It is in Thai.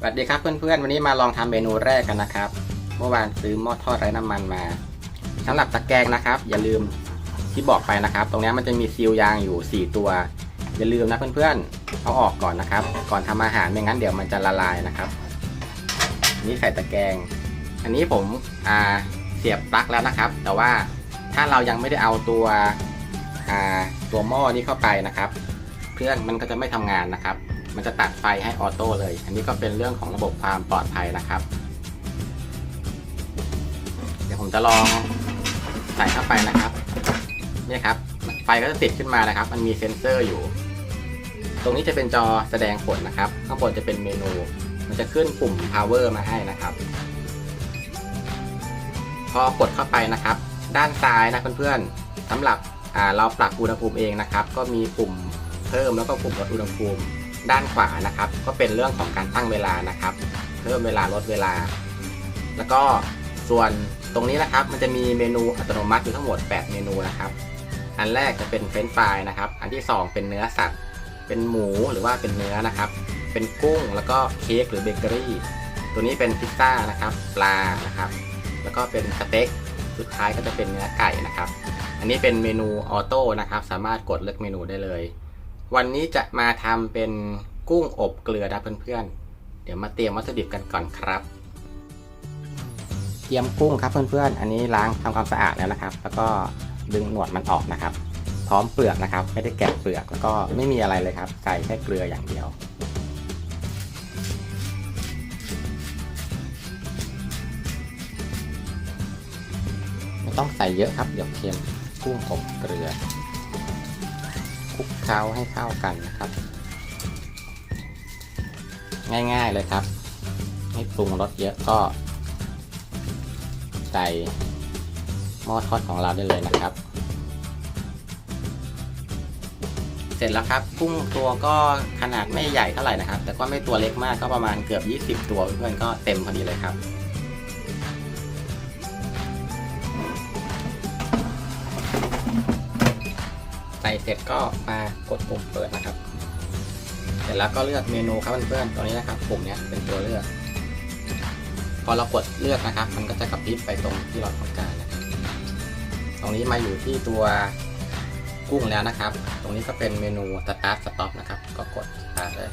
สวัสดีครับเพื่อนๆ วันนี้มาลองทำเมนูแรกกันนะครับ เมื่อวานซื้อหม้อทอดไร้น้ำมันมาสำหรับตะแกรงนะครับ อย่าลืมที่บอกไปนะครับ ตรงนี้มันจะมีซีลยางอยู่ 4 ตัว อย่าลืมนะเพื่อนๆเอาออกก่อนนะครับ ก่อนทำอาหารไม่งั้นเดี๋ยวมันจะละลายนะครับ นี่ใส่ตะแกรง อันนี้ผมอ่าเสียบปลั๊กแล้วนะครับ แต่ว่าถ้าเรายังไม่ได้เอาตัวตัวหม้อนี้เข้าไปนะครับ เครื่องมันก็จะไม่ทำงานนะครับ มันจะตัดไฟให้ออโต้เลย อันนี้ก็เป็นเรื่องของระบบความปลอดภัยนะครับ เดี๋ยวผมจะลองใส่เข้าไปนะครับเนี่ยครับ ไฟก็จะติดขึ้นมานะครับ มันมีเซ็นเซอร์อยู่ ตรงนี้จะเป็นจอแสดงผลนะครับ ข้างบนจะเป็นเมนู มันจะขึ้นปุ่ม power มาให้นะครับ พอกดเข้าไปนะครับ ด้านซ้ายนะเพื่อนๆสำหรับเราปรับอุณหภูมิเองนะครับ ก็มีปุ่มเพิ่มแล้วก็ปุ่มลดอุณหภูมิ ด้านขวานะครับ ก็เป็นเรื่องของการตั้งเวลานะครับ เพิ่มเวลาลดเวลา แล้วก็ส่วนตรงนี้นะครับมันจะมีเมนูอัตโนมัติอยู่ทั้งหมด 8 เมนูนะครับ อันแรกจะเป็นเฟรนช์ฟรายนะครับ อันที่ 2 เป็นเนื้อสัตว์ เป็นหมูหรือว่าเป็นเนื้อนะครับ เป็นกุ้งแล้วก็เค้กหรือเบเกอรี่ ตัวนี้เป็นพิซซ่านะครับ ปลานะครับ แล้วก็เป็นสเต็ก สุดท้ายก็จะเป็นเนื้อไก่นะครับ อันนี้เป็นเมนูออโต้นะครับ สามารถกดเลือกเมนูได้เลย วันนี้จะมาทำเป็นกุ้งอบเกลือนะเพื่อนๆ เดี๋ยวมาเตรียมวัตถุดิบกันก่อนครับ เตรียมกุ้งครับเพื่อนๆ อันนี้ล้างทำความสะอาดแล้วนะครับ แล้วก็ดึงหนวดมันออกนะครับ พร้อมเปลือกนะครับ ไม่ได้แกะเปลือกแล้วก็ไม่มีอะไรเลยครับ ใส่แค่เกลืออย่างเดียวไม่ต้องใส่เยอะครับ เดี๋ยวเค็มกุ้งอบเกลือ คลุกเคล้าให้เข้ากันนะครับ ง่ายๆเลยครับ ไม่ปรุงรสเยอะก็ ใส่หม้อทอดของเราได้เลยนะครับ เสร็จแล้วครับกุ้งตัวก็ขนาดไม่ใหญ่เท่าไหร่นะครับ แต่ก็ไม่ตัวเล็กมากก็ประมาณเกือบ 20 ตัวเพื่อนก็เต็มพอดีเลยครับ เสร็จก็มากดปุ่มเปิดนะครับ เสร็จแล้วก็เลือกเมนูครับเพื่อนๆตัวนี้นะครับปุ่มนี้เป็นตัวเลือก พอเรากดเลือกนะครับ มันก็จะกระพริบไปตรงที่เราต้องการนะครับตรงนี้มาอยู่ที่ตัวกุ้งแล้วนะครับ ตรงนี้ก็เป็นเมนู start stop นะครับ ก็กด start เลย